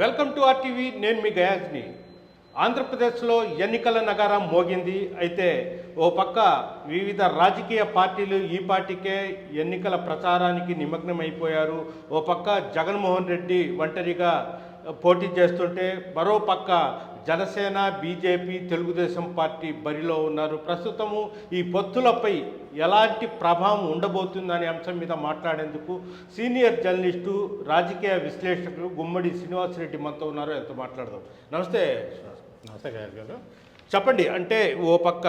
Welcome to RTV నేను మీ గయాజ్ని. ఆంధ్రప్రదేశ్లో ఎన్నికల నగారం మోగింది. అయితే ఓ పక్క వివిధ రాజకీయ పార్టీలు ఈ పార్టీకే ఎన్నికల ప్రచారానికి నిమగ్నమైపోయారు. ఓ పక్క జగన్మోహన్ రెడ్డి ఒంటరిగా పోటీ చేస్తుంటే మరో పక్క జనసేన బీజేపీ తెలుగుదేశం పార్టీ బరిలో ఉన్నారు. ప్రస్తుతము ఈ పొత్తులపై ఎలాంటి ప్రభావం ఉండబోతుందనే అంశం మీద మాట్లాడేందుకు సీనియర్ జర్నలిస్టు రాజకీయ విశ్లేషకులు గుమ్మడి శ్రీనివాసరెడ్డి మనతో ఉన్నారు. ఎంతో మాట్లాడదాం. నమస్తే. నమస్తే గారు గారు. చెప్పండి అంటే ఓ పక్క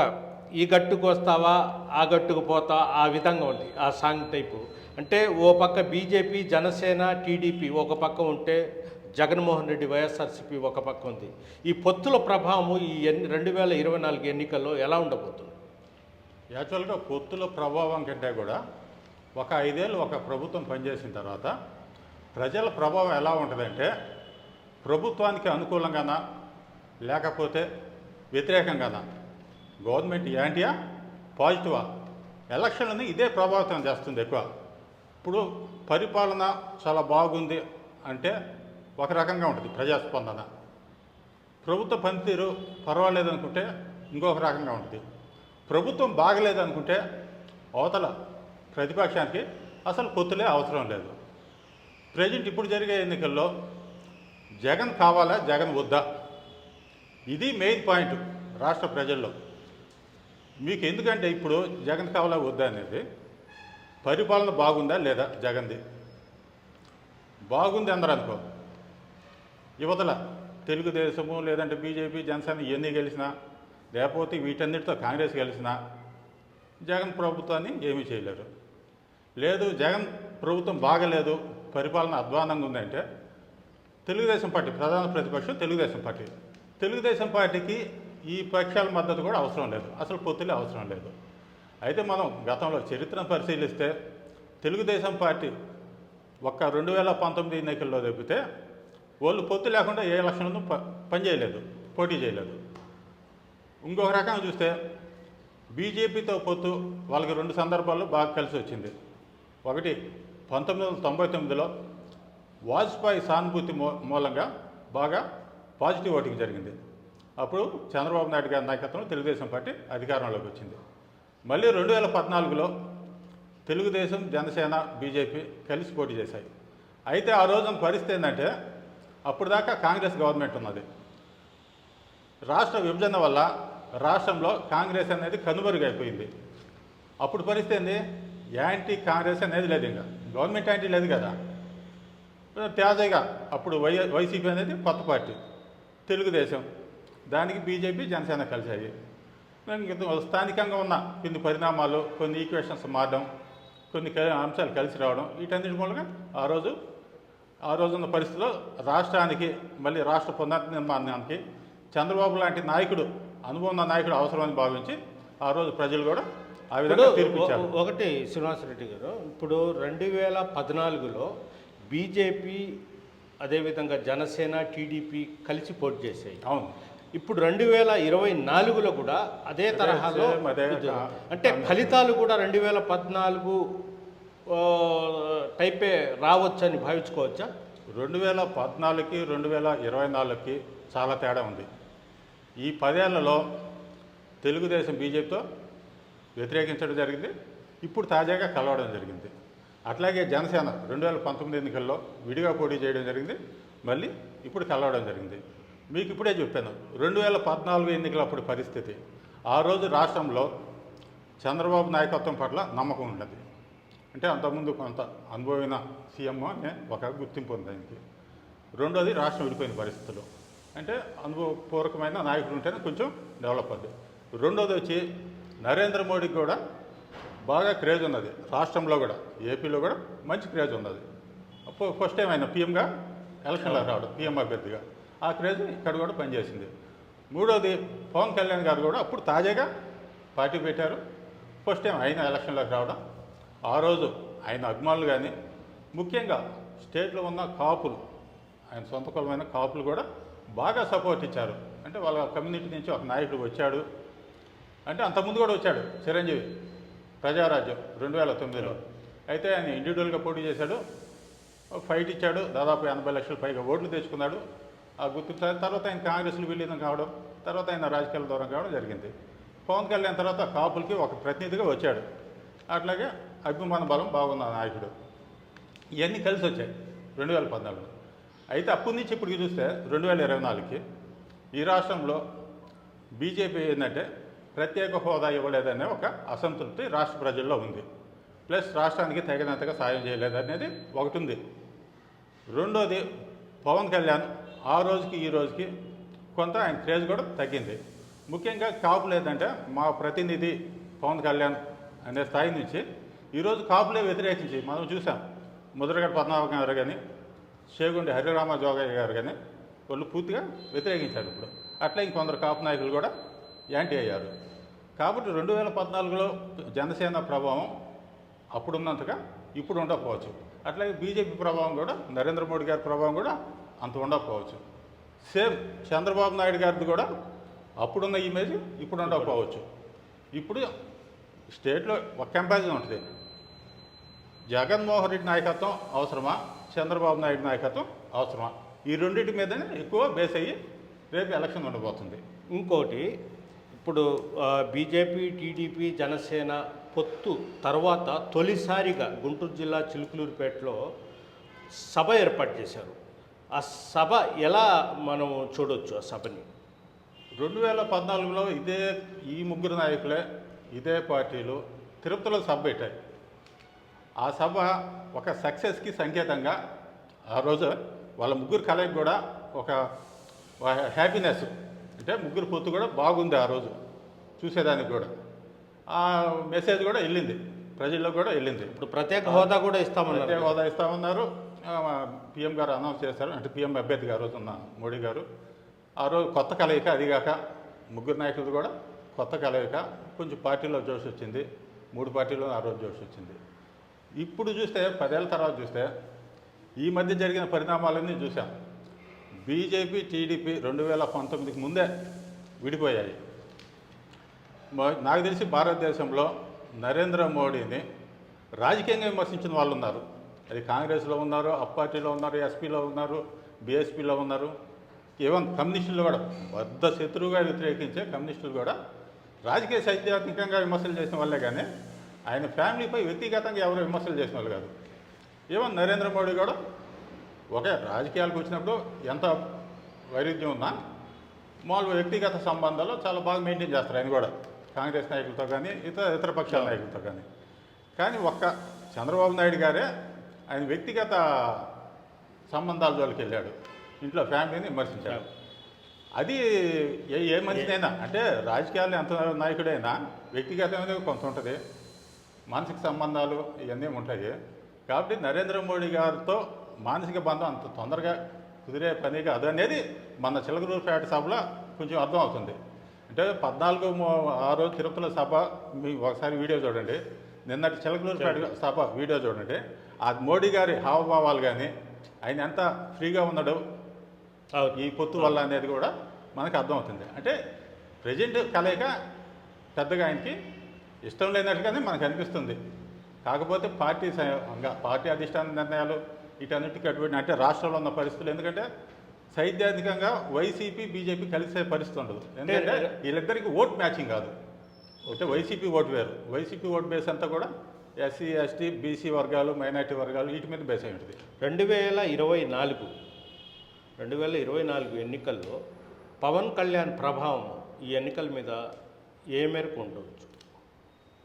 ఈ గట్టుకు వస్తావా ఆ గట్టుకు పోతా ఆ విధంగా ఉంది ఆ సాంగ్ టైపు. అంటే ఓ పక్క బీజేపీ జనసేన టీడీపీ ఒక పక్క ఉంటే జగన్మోహన్ రెడ్డి వైఎస్ఆర్సీపీ ఒక పక్క ఉంది. ఈ పొత్తుల ప్రభావము ఈ ఎన్ని రెండు వేల ఇరవై నాలుగు ఎన్నికల్లో ఎలా ఉండబోతుంది? యాక్చువల్గా పొత్తుల ప్రభావం కంటే కూడా ఒక ఐదేళ్ళు ఒక ప్రభుత్వం పనిచేసిన తర్వాత ప్రజల ప్రభావం ఎలా ఉంటుందంటే ప్రభుత్వానికి అనుకూలంగానా లేకపోతే వ్యతిరేకంగానా? గవర్నమెంట్ యాంటీయా పాజిటివా ఎలక్షన్లని ఇదే ప్రభావితం చేస్తుంది ఎక్కువ. ఇప్పుడు పరిపాలన చాలా బాగుంది అంటే ఒక రకంగా ఉంటుంది ప్రజాస్పందన. ప్రభుత్వ పనితీరు పర్వాలేదు అనుకుంటే ఇంకొక రకంగా ఉంటుంది. ప్రభుత్వం బాగలేదనుకుంటే అవతల ప్రతిపక్షానికి అసలు పొత్తులే అవసరం లేదు. ప్రజెంట్ ఇప్పుడు జరిగే ఎన్నికల్లో జగన్ కావాలా జగన్ వద్దా? ఇది మెయిన్ పాయింట్ రాష్ట్ర ప్రజల్లో. మీకు ఎందుకంటే ఇప్పుడు జగన్ కావాలా వద్దా అనేది పరిపాలన బాగుందా లేదా జగన్ది? బాగుంది అందరూ అనుకో యువతల తెలుగుదేశము లేదంటే బీజేపీ జనసేన ఇవన్నీ గెలిచినా లేకపోతే వీటన్నిటితో కాంగ్రెస్ గెలిచినా జగన్ ప్రభుత్వాన్ని ఏమీ చేయలేరు. లేదు జగన్ ప్రభుత్వం బాగలేదు పరిపాలన అధ్వానంగా ఉందంటే తెలుగుదేశం పార్టీ ప్రధాన ప్రతిపక్షం తెలుగుదేశం పార్టీ. తెలుగుదేశం పార్టీకి ఈ పక్షాల మద్దతు కూడా అవసరం లేదు. అసలు పొత్తులే అవసరం లేదు. అయితే మనం గతంలో చరిత్రను పరిశీలిస్తే తెలుగుదేశం పార్టీ ఒక్క రెండు వేల పంతొమ్మిది ఎన్నికల్లో తప్పితే వాళ్ళు పొత్తు లేకుండా ఏ లక్షణంతో ప పనిచేయలేదు పోటీ చేయలేదు. ఇంకొక రకంగా చూస్తే బీజేపీతో పొత్తు వాళ్ళకి రెండు సందర్భాల్లో బాగా కలిసి వచ్చింది. ఒకటి పంతొమ్మిది వందల తొంభై తొమ్మిదిలో వాజ్పేయి సానుభూతి మూ మూలంగా బాగా పాజిటివ్ ఓటింగ్ జరిగింది. అప్పుడు చంద్రబాబు నాయుడు గారి నాయకత్వంలో తెలుగుదేశం పార్టీ అధికారంలోకి వచ్చింది. మళ్ళీ రెండు వేల పద్నాలుగులో తెలుగుదేశం జనసేన బీజేపీ కలిసి పోటీ చేశాయి. అయితే ఆ రోజున పరిస్థితి ఏంటంటే అప్పుడు దాకా కాంగ్రెస్ గవర్నమెంట్ ఉన్నది. రాష్ట్ర విభజన వల్ల రాష్ట్రంలో కాంగ్రెస్ అనేది కనుమరుగైపోయింది. అప్పుడు పరిస్థితి ఏంది? యాంటీ కాంగ్రెస్ అనేది లేదు ఇంకా. గవర్నమెంట్ యాంటీ లేదు కదా. తేజగా అప్పుడు వై వైసీపీ అనేది కొత్త పార్టీ తెలుగుదేశం. దానికి బీజేపీ జనసేన కలిసాయి స్థానికంగా ఉన్న కొన్ని పరిణామాలు కొన్ని ఈక్వేషన్స్ మారడం కొన్ని అంశాలు కలిసి రావడం వీటన్నిటి మూలంగా ఆ రోజు ఆ రోజున్న పరిస్థితిలో రాష్ట్రానికి మళ్ళీ రాష్ట్ర పునర్నిర్మాణానికి చంద్రబాబు లాంటి నాయకుడు అనుభవం ఉన్న నాయకుడు అవసరమని భావించి ఆ రోజు ప్రజలు కూడా ఆ విధంగా తీర్పిచ్చారు. ఒ- ఒకటి శ్రీనివాసరెడ్డి గారు ఇప్పుడు రెండు వేల పద్నాలుగులో బీజేపీ అదేవిధంగా జనసేన టీడీపీ కలిసి పోటీ చేసాయి అవును. ఇప్పుడు రెండు వేల ఇరవై నాలుగులో కూడా అదే తరహాలో అంటే ఫలితాలు కూడా రెండు వేల పద్నాలుగు టైపే రావచ్చని భావించుకోవచ్చా? రెండు వేల పద్నాలుగుకి రెండు వేల ఇరవై నాలుగుకి చాలా తేడా ఉంది. ఈ పదేళ్ళలో తెలుగుదేశం బీజేపీతో వ్యతిరేకించడం జరిగింది. ఇప్పుడు తాజాగా కలవడం జరిగింది. అట్లాగే జనసేన రెండు వేల పంతొమ్మిది ఎన్నికల్లో విడిగా పోటీ చేయడం జరిగింది. మళ్ళీ ఇప్పుడు కలవడం జరిగింది. మీకు ఇప్పుడే చెప్పాను రెండు వేల పద్నాలుగు ఎన్నికల అప్పుడు పరిస్థితి. ఆ రోజు రాష్ట్రంలో చంద్రబాబు నాయకత్వం పట్ల నమ్మకం ఉండదు అంటే అంతకుముందు కొంత అనుభవమైన సీఎం అనే ఒక గుర్తింపు ఉంది ఆయనకి. రెండోది రాష్ట్రం విడిపోయిన పరిస్థితులు. అంటే అనుభవపూర్వకమైన నాయకుడు ఉంటేనే కొంచెం డెవలప్ అవుతుంది రెండోది వచ్చి నరేంద్ర మోడీకి కూడా బాగా క్రేజ్ ఉన్నది. రాష్ట్రంలో కూడా ఏపీలో కూడా మంచి క్రేజ్ ఉన్నది. అప్పుడు ఫస్ట్ టైం ఆయన పీఎంగా ఎలక్షన్లో రావడం పీఎం అభ్యర్థిగా. ఆ క్రేజ్ ఇక్కడ కూడా పనిచేసింది. మూడోది పవన్ కళ్యాణ్ గారు కూడా అప్పుడు తాజాగా పార్టీ పెట్టారు. ఫస్ట్ టైం ఆయన ఎలక్షన్లోకి రావడం ఆ రోజు ఆయన అభిమానులు కానీ ముఖ్యంగా స్టేట్లో ఉన్న కాపులు ఆయన సొంత కులమైన కాపులు కూడా బాగా సపోర్ట్ ఇచ్చారు. అంటే వాళ్ళ కమ్యూనిటీ నుంచి ఒక నాయకుడు వచ్చాడు. అంటే అంతకుముందు కూడా వచ్చాడు చిరంజీవి ప్రజారాజ్యం రెండు వేల తొమ్మిదిలో. అయితే ఆయన ఇండివిజువల్గా పోటీ చేశాడు. ఫైట్ ఇచ్చాడు. దాదాపు ఎనభై లక్షల పైగా ఓట్లు తెచ్చుకున్నాడు. ఆ గుర్తు తర్వాత ఆయన కాంగ్రెస్లో విలీనం కావడం తర్వాత ఆయన రాజకీయాల దూరం కావడం జరిగింది. పవన్ కళ్యాణ్ తర్వాత కాపులకి ఒక ప్రతినిధిగా వచ్చాడు. అట్లాగే అభిమాన బలం బాగున్న నాయకుడు. ఇవన్నీ కలిసి వచ్చాయి రెండు వేల పద్నాలుగు అయితే అప్పటి నుంచి ఇప్పటికి చూస్తే రెండు వేల ఇరవై నాలుగుకి ఈ రాష్ట్రంలో బీజేపీ ఏంటంటే ప్రత్యేక హోదా ఇవ్వలేదనే ఒక అసంతృప్తి రాష్ట్ర ప్రజల్లో ఉంది. ప్లస్ రాష్ట్రానికి తగినంతగా సాయం చేయలేదనేది ఒకటి ఉంది. రెండోది పవన్ కళ్యాణ్ ఆ రోజుకి ఈ రోజుకి కొంత ఆయన క్రేజ్ కూడా తగ్గింది. ముఖ్యంగా కాపు లేదంటే మా ప్రతినిధి పవన్ కళ్యాణ్ అనే స్థాయి నుంచి ఈరోజు కాపులే వ్యతిరేకించి మనం చూసాం. ముద్రగడ పద్మనాభం గారు కానీ చేగుండి హరిరామ జోగయ్య గారు కానీ వాళ్ళు పూర్తిగా వ్యతిరేకించారు ఇప్పుడు. అట్లా ఇంకొందరు కాపు నాయకులు కూడా యాంటీ అయ్యారు. కాబట్టి రెండు వేల పద్నాలుగులో జనసేన ప్రభావం అప్పుడున్నంతగా ఇప్పుడు ఉండకపోవచ్చు. అట్లాగే బీజేపీ ప్రభావం కూడా నరేంద్ర మోడీ గారి ప్రభావం కూడా అంత ఉండకపోవచ్చు. సేమ్ చంద్రబాబు నాయుడు గారిది కూడా అప్పుడున్న ఇమేజ్ ఇప్పుడు ఉండకపోవచ్చు. ఇప్పుడు స్టేట్లో ఒక కంపారిజన్ ఉంటుంది. జగన్మోహన్ రెడ్డి నాయకత్వం అవసరమా? చంద్రబాబు నాయుడు నాయకత్వం అవసరమా? ఈ రెండింటి మీదనే ఎక్కువ బేస్ అయ్యి రేపు ఎలక్షన్ ఉండబోతుంది. ఇంకోటి ఇప్పుడు బీజేపీ టీడీపీ జనసేన పొత్తు తర్వాత తొలిసారిగా గుంటూరు జిల్లా చిలుకలూరుపేటలో సభ ఏర్పాటు చేశారు. ఆ సభ ఎలా మనం చూడొచ్చు ఆ సభని? రెండు వేల పద్నాలుగులో ఇదే ఈ ముగ్గురు నాయకులే ఇదే పార్టీలు తిరుపతిలో సభ పెట్టాయి. ఆ సభ ఒక సక్సెస్కి సంకేతంగా ఆ రోజు వాళ్ళ ముగ్గురు కలయిక కూడా ఒక హ్యాపీనెస్ అంటే ముగ్గురు పొత్తు కూడా బాగుంది ఆ రోజు చూసేదానికి కూడా. ఆ మెసేజ్ కూడా వెళ్ళింది. ప్రజల్లో కూడా వెళ్ళింది. ఇప్పుడు ప్రత్యేక హోదా కూడా ఇస్తామన్నారు. ప్రత్యేక హోదా ఇస్తామన్నారు. పిఎం గారు అనౌన్స్ చేశారు. అంటే పిఎం అభ్యర్థి గారు రోజు ఉన్న మోడీ గారు. ఆ రోజు కొత్త కలయిక అదిగాక ముగ్గురు నాయకులు కూడా కొత్త కలయిక కొంచెం పార్టీలో జోష్ వచ్చింది మూడు పార్టీలో ఆ రోజు జోష్ వచ్చింది. ఇప్పుడు చూస్తే పదేళ్ళ తర్వాత చూస్తే ఈ మధ్య జరిగిన పరిణామాలన్నీ చూసాం బీజేపీ టీడీపీ రెండు వేల పంతొమ్మిదికి ముందే విడిపోయాయి. నాకు తెలిసి భారతదేశంలో నరేంద్ర మోడీని రాజకీయంగా విమర్శించిన వాళ్ళు ఉన్నారు. అది కాంగ్రెస్లో ఉన్నారు అప్ పార్టీలో ఉన్నారు ఎస్పీలో ఉన్నారు బీఎస్పీలో ఉన్నారు. ఈవెన్ కమ్యూనిస్టులు కూడా పెద్ద శత్రువుగా వ్యతిరేకించే కమ్యూనిస్టులు కూడా రాజకీయ సైద్ధాంతికంగా విమర్శలు చేసిన వాళ్ళే కానీ ఆయన ఫ్యామిలీపై వ్యక్తిగతంగా ఎవరు విమర్శలు చేసిన వాళ్ళు కాదు. ఈవెన్ నరేంద్ర మోడీ కూడా ఒకే రాజకీయాలకు వచ్చినప్పుడు ఎంత వైరుధ్యం ఉన్నా మామూలు వ్యక్తిగత సంబంధాలు చాలా బాగా మెయింటైన్ చేస్తారు ఆయన కూడా. కాంగ్రెస్ నాయకులతో కానీ ఇతర ఇతర పక్షాల నాయకులతో కానీ. కానీ ఒక్క చంద్రబాబు నాయుడు గారే ఆయన వ్యక్తిగత సంబంధాల జోలికి వెళ్ళాడు. ఇంట్లో ఫ్యామిలీని విమర్శించాడు. అది ఏ ఏ మనిషినైనా అంటే రాజకీయాల్లో ఎంత నాయకుడైనా వ్యక్తిగతమైన కొంత ఉంటుంది. మానసిక సంబంధాలు ఇవన్నీ ఉంటాయి. కాబట్టి నరేంద్ర మోడీ గారితో మానసిక బంధం అంత తొందరగా కుదిరే పని కాదు అనేది మన చిలకలూరుపేట సభలో కొంచెం అర్థం అవుతుంది. అంటే పద్నాలుగు మో- ఆ రోజు తిరుపతిలో సభ మీ ఒకసారి వీడియో చూడండి. నిన్నటి చిలకలూరుపేట సభ వీడియో చూడండి. ఆ మోడీ గారి హావభావాలు కానీ ఆయన ఎంత ఫ్రీగా ఉన్నాడు. ఈ పొత్తు వల్ల అనేది కూడా మనకు అర్థమవుతుంది. అంటే ప్రజెంట్ కలయిక పెద్దగా ఆయనకి ఇష్టం లేనట్టుగానే మనకు అనిపిస్తుంది. కాకపోతే పార్టీ పార్టీ అధిష్టాన నిర్ణయాలు వీటన్నిటికీ అటువంటి అంటే రాష్ట్రంలో ఉన్న పరిస్థితులు. ఎందుకంటే సైద్ధాంతికంగా వైసీపీ బీజేపీ కలిసే పరిస్థితి ఉండదు. ఎందుకంటే వీళ్ళిద్దరికి ఓట్ మ్యాచింగ్ కాదు. అంటే వైసీపీ ఓటు వేరు. వైసీపీ ఓట్ బేస్ అంతా కూడా ఎస్సీ ఎస్టీ బీసీ వర్గాలు మైనార్టీ వర్గాలు వీటి మీద బేస్ అయి ఉంటుంది. రెండు వేల ఇరవై నాలుగు రెండు వేల ఇరవై నాలుగు ఎన్నికల్లో పవన్ కళ్యాణ్ ప్రభావం ఈ ఎన్నికల మీద ఏ మేరకు ఉండవచ్చు?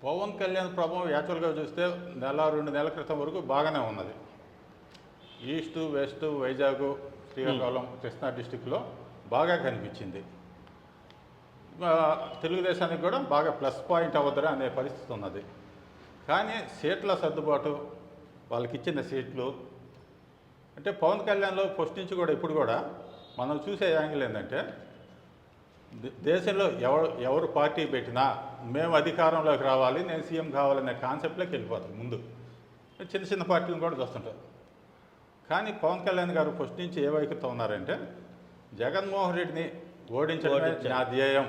పవన్ కళ్యాణ్ ప్రభావం యాక్చువల్గా చూస్తే నెల రెండు నెలల క్రితం వరకు బాగానే ఉన్నది. ఈస్ట్ వెస్ట్ వైజాగ్ శ్రీకాకుళం కృష్ణా డిస్టిక్లో బాగా కనిపించింది. తెలుగుదేశానికి కూడా బాగా ప్లస్ పాయింట్ అవ్వద్దురా అనే పరిస్థితి ఉన్నది. కానీ సీట్ల సర్దుబాటు వాళ్ళకి ఇచ్చిన సీట్లు అంటే పవన్ కళ్యాణ్లో ఫస్ట్ నుంచి కూడా ఇప్పుడు కూడా మనం చూసే యాంగిల్ ఏంటంటే దేశంలో ఎవరు ఎవరు పార్టీ పెట్టినా మేము అధికారంలోకి రావాలి నేను సీఎం కావాలనే కాన్సెప్ట్లోకి వెళ్ళిపోతాం ముందు. చిన్న చిన్న పార్టీలను కూడా చూస్తుంటారు. కానీ పవన్ కళ్యాణ్ గారు ఫస్ట్ నుంచి ఏ వైఖరితో ఉన్నారంటే జగన్మోహన్ రెడ్డిని ఓడించడమే ఓడించాలి. నా ధ్యేయం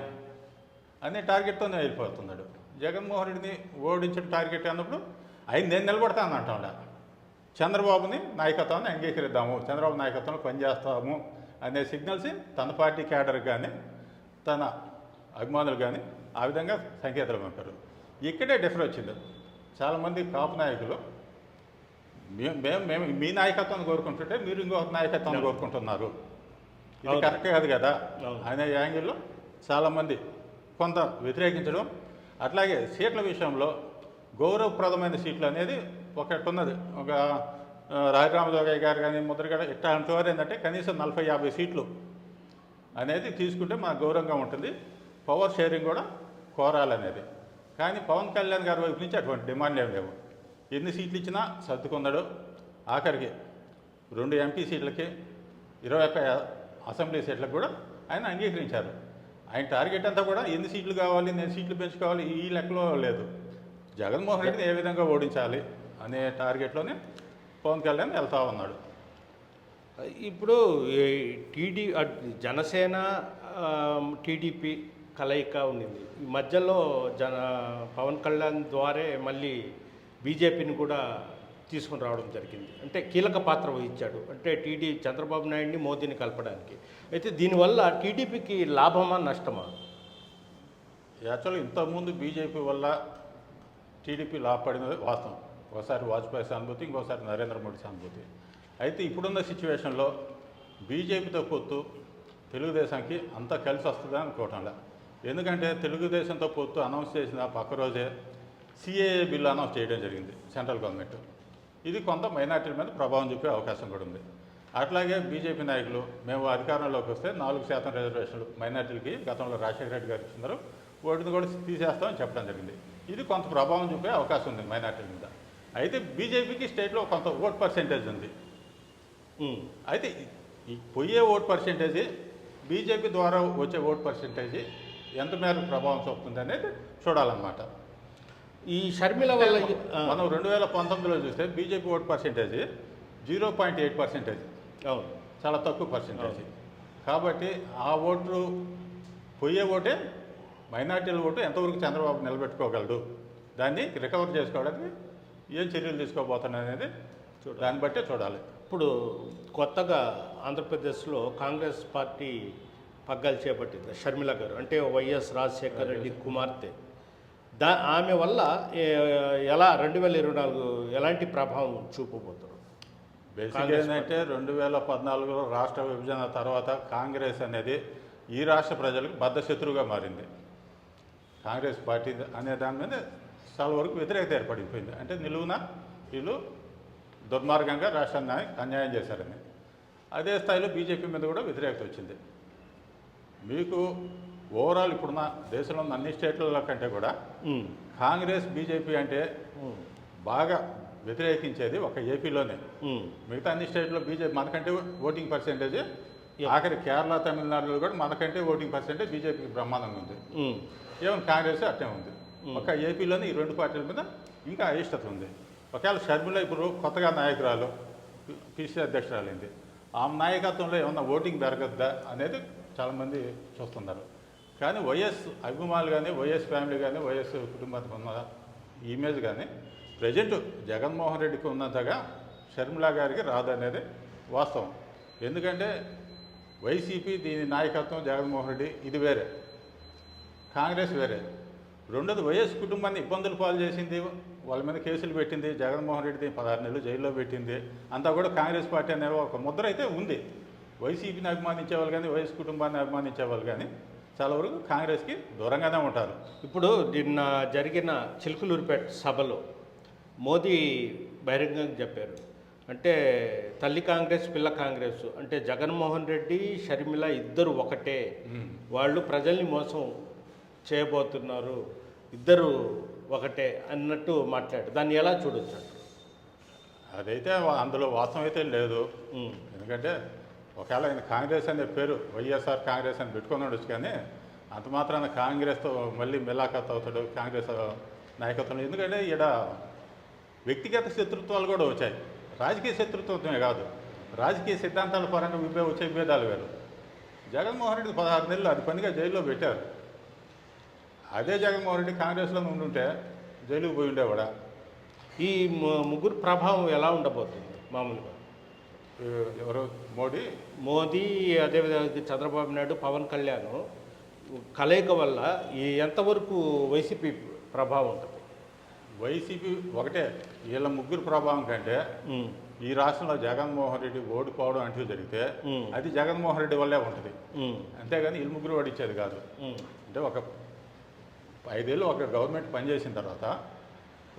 అనే టార్గెట్తోనే వెళ్ళిపోతున్నాడు. జగన్మోహన్ రెడ్డిని ఓడించిన టార్గెట్ అన్నప్పుడు ఆయన నేను నిలబడతాను అంటాండా చంద్రబాబుని నాయకత్వాన్ని అంగీకరిద్దాము చంద్రబాబు నాయకత్వంలో పనిచేస్తాము అనే సిగ్నల్స్ తన పార్టీ క్యాడర్ కానీ తన అభిమానులు కానీ ఆ విధంగా సంకేతాలు పంపారు. ఇక్కడే డిఫర్ వచ్చింది. చాలామంది కాపు నాయకులు మేము మేము మేము మీ నాయకత్వాన్ని కోరుకుంటుంటే మీరు ఇంకొక నాయకత్వాన్ని కోరుకుంటున్నారు. ఇది. కరెక్ట్ కాదు కదా. అనే యాంగిల్లో చాలామంది కొంత వ్యతిరేకించడం అట్లాగే సీట్ల విషయంలో గౌరవప్రదమైన సీట్లు అనేది ఒకటి ఉన్నది ఒక ఆ, రాజరామజోగయ్య గారు కానీ ముద్రగడ ఇట్ట అంతవారు ఏంటంటే కనీసం నలభై యాభై సీట్లు అనేది తీసుకుంటే మనకు గౌరవంగా ఉంటుంది. పవర్ షేరింగ్ కూడా కోరాలనేది. కానీ పవన్ కళ్యాణ్ గారి వైపు నుంచి అటువంటి డిమాండ్ ఏం లేవు. ఎన్ని సీట్లు ఇచ్చినా సర్దుకున్నాడు. ఆఖరికి రెండు ఎంపీ సీట్లకి ఇరవై ఒక్క అసెంబ్లీ సీట్లకు కూడా ఆయన అంగీకరించారు. ఆయన టార్గెట్ అంతా కూడా ఎన్ని సీట్లు కావాలి నేను సీట్లు పెంచుకోవాలి ఈ లెక్కలో లేదు. జగన్మోహన్ రెడ్డిని ఏ విధంగా ఓడించాలి అనే టార్గెట్లోనే పవన్ కళ్యాణ్ వెళ్తా ఉన్నాడు. ఇప్పుడు ఈ టీడీ జనసేన టీడీపీ కలయిక ఉండింది. ఈ మధ్యలో జన పవన్ కళ్యాణ్ ద్వారే మళ్ళీ బీజేపీని కూడా తీసుకుని రావడం జరిగింది. అంటే కీలక పాత్ర వహించాడు. అంటే టీడీ చంద్రబాబు నాయుడిని మోదీని కలపడానికి. అయితే దీనివల్ల టీడీపీకి లాభమా నష్టమా? యాక్చువల్గా ఇంతకుముందు బీజేపీ వల్ల టీడీపీ లాభపడినది వాస్తవం. ఒకసారి వాజ్పేయి సానుభూతి ఇంకోసారి నరేంద్ర మోడీ సానుభూతి. అయితే ఇప్పుడున్న సిచ్యువేషన్లో బీజేపీతో పొత్తు తెలుగుదేశానికి అంత కలిసి వస్తుందని అనుకోవటంలా. ఎందుకంటే తెలుగుదేశంతో పొత్తు అనౌన్స్ చేసిన పక్క రోజే సిఏఏ బిల్లు అనౌన్స్ చేయడం జరిగింది సెంట్రల్ గవర్నమెంట్. ఇది కొంత మైనార్టీల మీద ప్రభావం చూపే అవకాశం కూడా ఉంది. అట్లాగే బీజేపీ నాయకులు మేము అధికారంలోకి వస్తే నాలుగు శాతం రిజర్వేషన్లు మైనార్టీలకి గతంలో రాజశేఖర రెడ్డి గారు ఇచ్చినారు వాటిని కూడా తీసేస్తామని చెప్పడం జరిగింది. ఇది కొంత ప్రభావం చూపే అవకాశం ఉంది మైనార్టీల మీద. అయితే బీజేపీకి స్టేట్లో కొంత ఓట్ పర్సెంటేజ్ ఉంది. అయితే ఈ పోయే ఓట్ పర్సెంటేజ్ బీజేపీ ద్వారా వచ్చే ఓట్ పర్సెంటేజ్ ఎంత మేరకు ప్రభావం చూపుతుంది అనేది చూడాలన్నమాట. ఈ షర్మిల వల్ల మనం రెండు వేల పంతొమ్మిదిలో చూస్తే BJP vote percentage zero point eight percentage. అవును. చాలా తక్కువ పర్సెంటేజ్. కాబట్టి ఆ ఓట్లు పోయే ఓటే మైనార్టీల ఓటు ఎంతవరకు చంద్రబాబు నిలబెట్టుకోగలడు? దాన్ని రికవర్ చేసుకోవడానికి ఏం చర్యలు తీసుకోబోతున్నాయి అనేది దాన్ని బట్టే చూడాలి. ఇప్పుడు కొత్తగా ఆంధ్రప్రదేశ్లో కాంగ్రెస్ పార్టీ పగ్గాలు చేపట్టింది షర్మిల గారు అంటే వైఎస్ రాజశేఖర రెడ్డి కుమార్తె. దా ఆమె వల్ల ఎలా రెండు వేల ఇరవై నాలుగు ఎలాంటి ప్రభావం చూపబోతారు బేసిక్ ఏంటంటే రెండు వేల పద్నాలుగులో రాష్ట్ర విభజన తర్వాత కాంగ్రెస్ అనేది ఈ రాష్ట్ర ప్రజలకు బద్ధ శత్రువుగా మారింది. కాంగ్రెస్ పార్టీ అనే దాని మీద చాలా వరకు వ్యతిరేకత ఏర్పడిపోయింది. అంటే నిలువున వీళ్ళు దుర్మార్గంగా రాష్ట్రాన్ని అన్యాయం చేశారని. అదే స్థాయిలో బీజేపీ మీద కూడా వ్యతిరేకత వచ్చింది. మీకు ఓవరాల్ ఇప్పుడున్న దేశంలో ఉన్న అన్ని స్టేట్ల కంటే కూడా కాంగ్రెస్ బీజేపీ అంటే బాగా వ్యతిరేకించేది ఒక ఏపీలోనే. మిగతా అన్ని స్టేట్లో బీజేపీ మనకంటే ఓటింగ్ పర్సెంటేజ్ ఆఖరి కేరళ తమిళనాడులో కూడా మనకంటే ఓటింగ్ పర్సెంటేజ్ బీజేపీకి బ్రహ్మాండంగా ఉంది. ఏమో కాంగ్రెస్ అట్టే ఉంది. ఒక ఏపీలోనే ఈ రెండు పార్టీల మీద ఇంకా అయిష్టత ఉంది. ఒకవేళ షర్మిల ఇప్పుడు కొత్తగా నాయకురాలు పీసీ అధ్యక్షురాలైంది. ఆమె నాయకత్వంలో ఏమన్నా ఓటింగ్ పెరగద్దా అనేది చాలామంది చూస్తున్నారు. కానీ వైఎస్ అభిమానులు కానీ వైఎస్ ఫ్యామిలీ కానీ వైఎస్ కుటుంబానికి ఉన్న ఇమేజ్ కానీ ప్రజెంట్ జగన్మోహన్ రెడ్డికి ఉన్నంతగా షర్మిల గారికి రాదనేది వాస్తవం. ఎందుకంటే వైసీపీ దీని నాయకత్వం జగన్మోహన్ రెడ్డి ఇది వేరే. కాంగ్రెస్ వేరే. రెండోది వైఎస్ కుటుంబాన్ని ఇబ్బందులు పాలు చేసింది వాళ్ళ మీద కేసులు పెట్టింది జగన్మోహన్ రెడ్డి పదహారు నెలలు జైల్లో పెట్టింది. అంతా కూడా కాంగ్రెస్ పార్టీ అనే ఒక ముద్ర అయితే ఉంది. వైసీపీని అభిమానించే వాళ్ళు కానీ వైఎస్ కుటుంబాన్ని అభిమానించే వాళ్ళు కానీ చాలా వరకు కాంగ్రెస్కి దూరంగానే ఉంటారు. ఇప్పుడు నిన్న జరిగిన చిలుకలూరిపేట సభలో మోదీ బహిరంగంగా చెప్పారు. అంటే తల్లి కాంగ్రెస్ పిల్ల కాంగ్రెస్ అంటే జగన్మోహన్ రెడ్డి షర్మిల ఇద్దరు ఒకటే. వాళ్ళు ప్రజల్ని మోసం చేయబోతున్నారు. ఇద్దరు ఒకటే అన్నట్టు మాట్లాడు. దాన్ని ఎలా చూడొచ్చు? అదైతే అందులో వాస్తవం అయితే లేదు ఎందుకంటే ఒకవేళ ఆయన కాంగ్రెస్ అనే పేరు వైఎస్ఆర్ కాంగ్రెస్ అని పెట్టుకొని ఉండొచ్చు కానీ అంత మాత్రాన కాంగ్రెస్తో మళ్ళీ మిలాఖత్ అవుతాడు కాంగ్రెస్ నాయకత్వం ఎందుకంటే ఈడ వ్యక్తిగత శత్రుత్వాలు కూడా వచ్చాయి. రాజకీయ శత్రుత్వమే కాదు. రాజకీయ సిద్ధాంతాల పరంగా విభే వచ్చే విభేదాలు వేరు. జగన్మోహన్ రెడ్డి పదహారు నెలలు అది పనిగా జైల్లో పెట్టారు. అదే జగన్మోహన్ రెడ్డి కాంగ్రెస్లో ఉండుంటే జైలుకు పోయి ఉండేవాడా? ఈ ముగ్గురు ప్రభావం ఎలా ఉండబోతుంది మామూలుగా? ఎవరు? మోడీ? మోదీ అదేవిధంగా చంద్రబాబు నాయుడు పవన్ కళ్యాణ్ కలయిక వల్ల ఈ ఎంతవరకు వైసీపీ ప్రభావం ఉంటుంది? వైసీపీ ఒకటే వీళ్ళ ముగ్గురు ప్రభావం కంటే ఈ రాష్ట్రంలో జగన్మోహన్ రెడ్డి ఓడిపోవడం అంటూ జరిగితే అది జగన్మోహన్ రెడ్డి వల్లే ఉంటుంది. అంతేగాని వీళ్ళు ముగ్గురు ఓడించేది కాదు. అంటే ఒక ఐదేళ్ళు ఒక గవర్నమెంట్ పనిచేసిన తర్వాత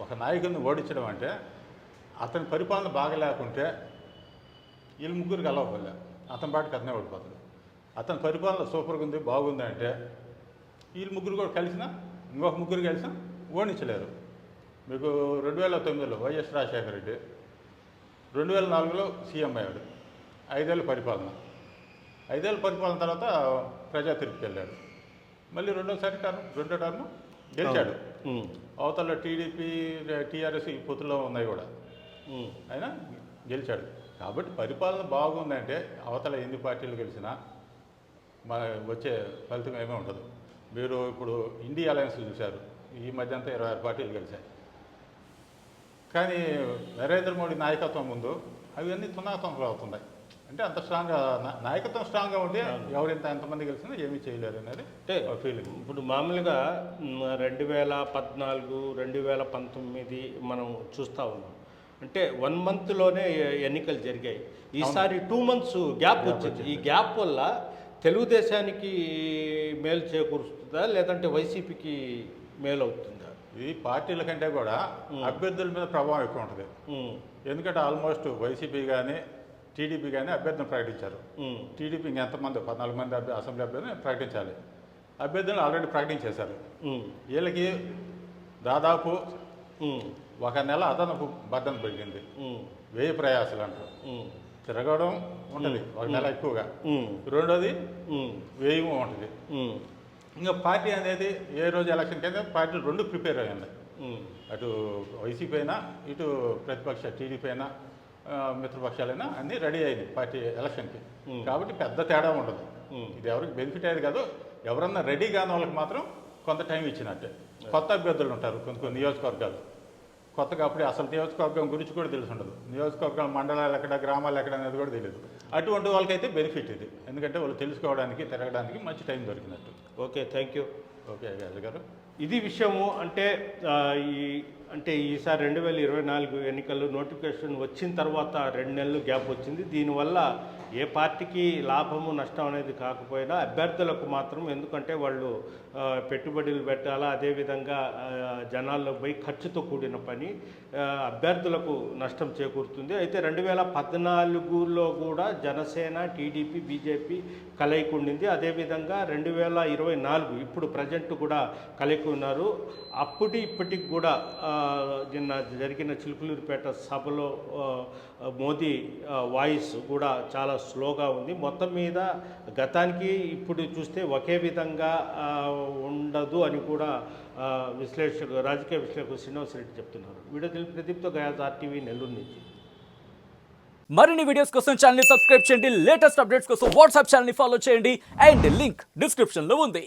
ఒక నాయకుడిని ఓడించడం అంటే అతని పరిపాలన బాగా లేకుంటే వీళ్ళు ముగ్గురు కలవకపోలే. అతని పాటికి అతనే ఓడిపోతాడు. అతని పరిపాలన సూపర్గా ఉంది బాగుంది అంటే వీళ్ళు ముగ్గురు కూడా కలిసినా ఇంకొక ముగ్గురు కలిసినా ఓడించలేరు. మీకు రెండు వేల తొమ్మిదిలో వైఎస్ రాజశేఖర రెడ్డి రెండు వేల నాలుగులో సీఎం అయ్యాడు. ఐదేళ్ళ పరిపాలన. ఐదేళ్ళ పరిపాలన తర్వాత ప్రజా తీర్పుకి వెళ్ళాడు. మళ్ళీ రెండోసారి టర్మ్ రెండో టర్మ్ గెలిచాడు. అవతల టీడీపీ టీఆర్ఎస్ ఈ పొత్తులో ఉన్నాయి కూడా. అయినా గెలిచాడు. కాబట్టి పరిపాలన బాగుందంటే అవతల ఎన్ని పార్టీలు గెలిచినా మన వచ్చే ఫలితం ఏమీ ఉండదు. మీరు ఇప్పుడు ఇండియా అలయన్స్ చూశారు. ఈ మధ్య అంతా ఇరవై ఆరు పార్టీలు గెలిచాయి. కానీ నరేంద్ర మోడీ నాయకత్వం ముందు అవన్నీ తునాతంలో అవుతున్నాయి. అంటే అంత స్ట్రాంగ్గా నాయకత్వం స్ట్రాంగ్గా ఉంటే ఎవరింత ఎంతమంది గెలిచినా ఏమీ చేయలేరు అనేది అంటే ఫీలింగ్ ఇప్పుడు మామూలుగా రెండు వేల పద్నాలుగు రెండు వేల పంతొమ్మిది మనం చూస్తూ ఉన్నాం. అంటే వన్ మంత్లోనే ఎన్నికలు జరిగాయి. ఈసారి టూ మంత్స్ గ్యాప్ వచ్చింది. ఈ గ్యాప్ వల్ల తెలుగుదేశానికి మేలు చేకూరుస్తుందా లేదంటే వైసీపీకి మేలు అవుతుందా ఇది పార్టీల కంటే కూడా అభ్యర్థుల మీద ప్రభావం ఎక్కువ ఉంటుంది. ఎందుకంటే ఆల్మోస్ట్ వైసీపీ కానీ టీడీపీ కానీ అభ్యర్థులను ప్రకటించారు. టీడీపీ ఎంతమంది పద్నాలుగు మంది అభ్య- అసెంబ్లీ అభ్యర్థులను ప్రకటించాలి. అభ్యర్థులను ఆల్రెడీ ప్రకటించేశారు. వీళ్ళకి దాదాపు ఒక నెల అదనపు బద్దన పెరిగింది. వ్యయ ప్రయాసాలు అంటారు. తిరగడం ఉంటుంది ఒక నెల ఎక్కువగా. రెండోది వ్యయం ఉంటుంది. ఇంకా పార్టీ అనేది ఏ రోజు ఎలక్షన్ కింద పార్టీలు రెండు ప్రిపేర్ అయ్యింది. అటు వైసీపీ అయినా ఇటు ప్రతిపక్ష టీడీపీ అయినా మిత్రపక్షాలైనా అన్నీ రెడీ అయింది పార్టీ ఎలక్షన్కి. కాబట్టి పెద్ద తేడా ఉండదు. ఇది ఎవరికి బెనిఫిట్ అయ్యేది కాదు. ఎవరన్నా రెడీ కాని వాళ్ళకి మాత్రం కొంత టైం ఇచ్చినట్టే. కొత్త అభ్యర్థులు ఉంటారు కొన్ని కొన్ని నియోజకవర్గాలు. కొత్తగా అప్పుడే అసలు నియోజకవర్గం గురించి కూడా తెలిసి ఉండదు నియోజకవర్గం మండలాలు ఎక్కడ గ్రామాలు ఎక్కడ అనేది కూడా తెలియదు అటువంటి వాళ్ళకైతే బెనిఫిట్ ఇది. ఎందుకంటే వాళ్ళు తెలుసుకోవడానికి తిరగడానికి మంచి టైం దొరికినట్టు. ఓకే థ్యాంక్ యూ ఓకే గాజు గారు. ఇది విషయము అంటే ఈ అంటే ఈసారి రెండు వేల ఇరవై నాలుగు ఎన్నికలు నోటిఫికేషన్ వచ్చిన తర్వాత రెండు నెలలు గ్యాప్ వచ్చింది. దీనివల్ల ఏ పార్టీకి లాభము నష్టం అనేది కాకపోయినా అభ్యర్థులకు మాత్రం ఎందుకంటే వాళ్ళు పెట్టుబడులు పెట్టాలా అదేవిధంగా జనాల్లో పోయి ఖర్చుతో కూడిన పని అభ్యర్థులకు నష్టం చేకూరుతుంది. అయితే రెండు వేల పద్నాలుగులో కూడా జనసేన టీడీపీ బీజేపీ కలయిక ఉండింది అదేవిధంగా రెండు వేల ఇరవై నాలుగు ఇప్పుడు ప్రజెంట్ కూడా కలయిక ఉన్నారు అప్పటి ఇప్పటికి కూడా నిన్న జరిగిన చిలుకులూరుపేట సభలో మోదీ వాయిస్ కూడా చాలా స్లోగా ఉంది. మొత్తం మీద గతానికి ఇప్పుడు చూస్తే ఒకే విధంగా ఉండదు అని కూడా విశ్లేషకు రాజకీయ విశ్లేషకులు శ్రీనివాసరెడ్డి చెప్తున్నారు. వీడియో తెలిపి ప్రదీప్తో గయాజ్ ఆర్టీవీ నెల్లూరు నుంచి. మరిన్ని వీడియోస్ కోసం ఛానల్ సబ్స్క్రైబ్ చేయండి. లేటెస్ట్ అప్డేట్స్ కోసం వాట్సాప్ ఛానల్ని ఫాలో చేయండి. అండ్ లింక్ డిస్క్రిప్షన్లో ఉంది.